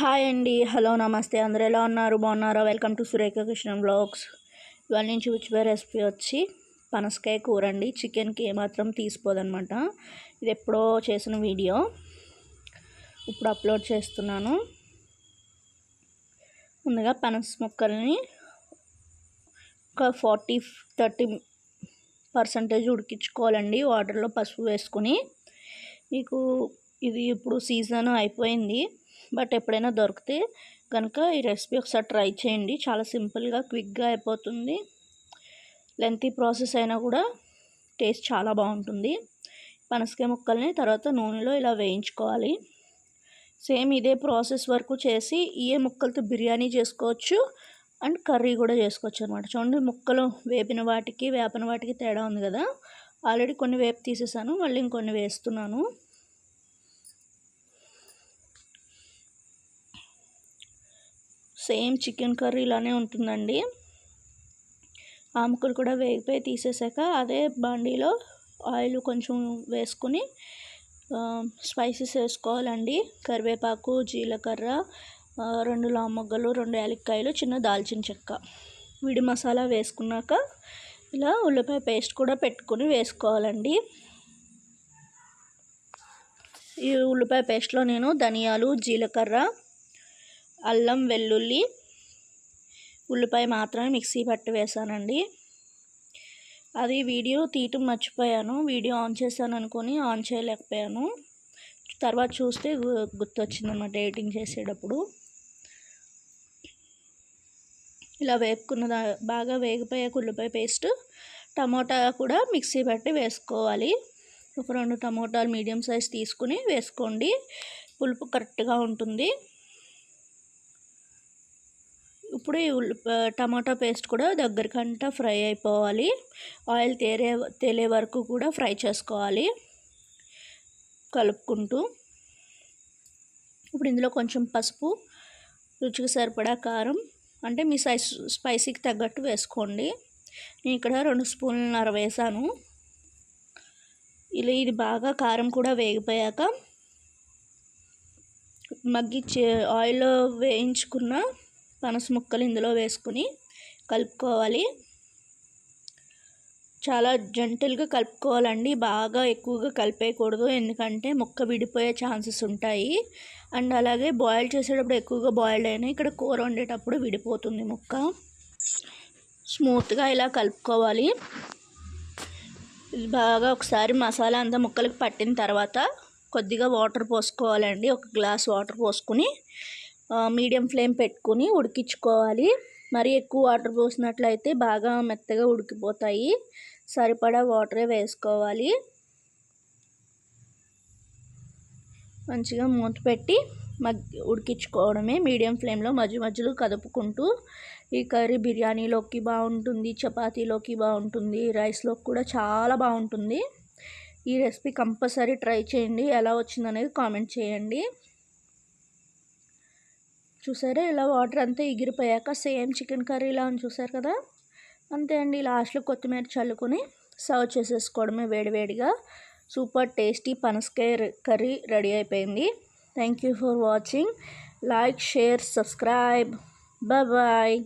Hi అండి. Hello నమస్తే. అందరూ ఎలా ఉన్నారు? బాగున్నారా? Welcome to Surekha Krishna blogs. ఇవాళ నేను చూపించే రెసిపీ వచ్చి పనసకాయ కూర అండి. చికెన్కి ఏమాత్రం తీసిపోదనమాట ఇది ఎప్పుడో చేసిన వీడియో. ఇప్పుడు అప్లోడ్ చేస్తున్నాను. ముందుగా పనస ముక్కల్ని ఒక ఫార్టీ థర్టీ పర్సంటేజ్ ఉడికించుకోవాలండి. వాటర్లో పసుపు వేసుకొని. మీకు ఇది ఇప్పుడు సీజన్ అయిపోయింది. బట్ ఎప్పుడైనా దొరికితే కనుక ఈ రెసిపీ ఒకసారి ట్రై చేయండి. చాలా సింపుల్గా క్విక్గా అయిపోతుంది. లెంతీ ప్రాసెస్ అయినా కూడా టేస్ట్ చాలా బాగుంటుంది. పనసకాయ ముక్కల్ని తర్వాత నూనెలో ఇలా వేయించుకోవాలి. సేమ్ ఇదే ప్రాసెస్ వరకు చేసి ఏ ముక్కలతో బిర్యానీ చేసుకోవచ్చు అండ్ కర్రీ కూడా చేసుకోవచ్చు అనమాట చూడండి ముక్కలు వేపిన వాటికి వేపన వాటికి తేడా ఉంది కదా. ఆల్రెడీ కొన్ని వేపు తీసేసాను మళ్ళీ ఇంకొన్ని వేస్తున్నాను. సేమ్ చికెన్ కర్రీ ఇలానే ఉంటుందండి. ఆముకులు కూడా వేగిపోయి తీసేసాక అదే బాండీలో ఆయిల్ కొంచెం వేసుకొని స్పైసెస్ వేసుకోవాలండి. కరివేపాకు జీలకర్ర రెండు లామొగ్గలు రెండు యాలక్కాయలు చిన్న దాల్చిన చెక్క. విడి మసాలా వేసుకున్నాక ఇలా ఉల్లిపాయ పేస్ట్ కూడా పెట్టుకొని వేసుకోవాలండి. ఈ ఉల్లిపాయ పేస్ట్లో నేను ధనియాలు జీలకర్ర అల్లం వెల్లుల్లి ఉల్లిపాయ మాత్రమే మిక్సీ పట్టి వేసానండి. అది వీడియో తీయటం మర్చిపోయాను. వీడియో ఆన్ చేశాను అనుకొని ఆన్ చేయలేకపోయాను. తర్వాత చూస్తే గుర్తొచ్చిందన్నమాట ఎడిటింగ్ చేసేటప్పుడు. ఇలా వేపుకున్న బాగా వేగిపోయే ఉల్లిపాయ పేస్ట్ టమోటా కూడా మిక్సీ పట్టి వేసుకోవాలి. ఒక రెండు టమోటాలు మీడియం సైజ్ తీసుకుని వేసుకోండి. పులుపు కరెక్ట్గా ఉంటుంది. ఇప్పుడు ఈ టమాటా పేస్ట్ కూడా దగ్గరకంట ఫ్రై అయిపోవాలి. ఆయిల్ తేరే తేలే వరకు కూడా ఫ్రై చేసుకోవాలి. కలుపుకుంటూ. ఇప్పుడు ఇందులో కొంచెం పసుపు రుచికి సరిపడా కారం అంటే మీ సైజ్ స్పైసీకి తగ్గట్టు వేసుకోండి. నేను ఇక్కడ రెండు స్పూన్లన్నర వేసాను. ఇలా ఇది బాగా కారం కూడా వేగిపోయాక మగ్గి ఆయిల్లో వేయించుకున్న పనస ముక్కలు ఇందులో వేసుకుని కలుపుకోవాలి. చాలా జంటల్గా కలుపుకోవాలండి. బాగా ఎక్కువగా కలిపేయకూడదు. ఎందుకంటే ముక్క విడిపోయే ఛాన్సెస్ ఉంటాయి. అండ్ అలాగే బాయిల్ చేసేటప్పుడు ఎక్కువగా బాయిల్ అయినా ఇక్కడ కూర వండేటప్పుడు విడిపోతుంది ముక్క. స్మూత్గా ఇలా కలుపుకోవాలి. బాగా ఒకసారి మసాలా అంతా ముక్కలకు పట్టిన తర్వాత కొద్దిగా వాటర్ పోసుకోవాలండి. ఒక గ్లాస్ వాటర్ పోసుకుని మీడియం ఫ్లేమ్ పెట్టుకుని ఉడికించుకోవాలి. మరి ఎక్కువ వాటర్ పోసినట్లయితే బాగా మెత్తగా ఉడికిపోతాయి. సరిపడా వాటరే వేసుకోవాలి. మంచిగా మూత పెట్టి మగ్ ఉడికించుకోవడమే. మీడియం ఫ్లేమ్లో మధ్య మధ్యలో కదుపుకుంటూ ఈ కర్రీ బిర్యానీలోకి బాగుంటుంది చపాతీలోకి బాగుంటుంది రైస్లోకి కూడా చాలా బాగుంటుంది. ఈ రెసిపీ కంపల్సరీ ట్రై చేయండి. ఎలా వచ్చిందనేది కామెంట్ చేయండి. చూసారా ఇలా వాటర్ అంతా ఎగిరిపోయాక సేమ్ చికెన్ కర్రీలా అని చూసారు కదా? అంతే అండి లాస్ట్లో కొత్తిమీర చల్లుకొని సర్వ్ చేసేసుకోవడమే వేడివేడిగా. సూపర్ టేస్టీ పనసకాయ కర్రీ రెడీ అయిపోయింది. Thank you for watching like share subscribe bye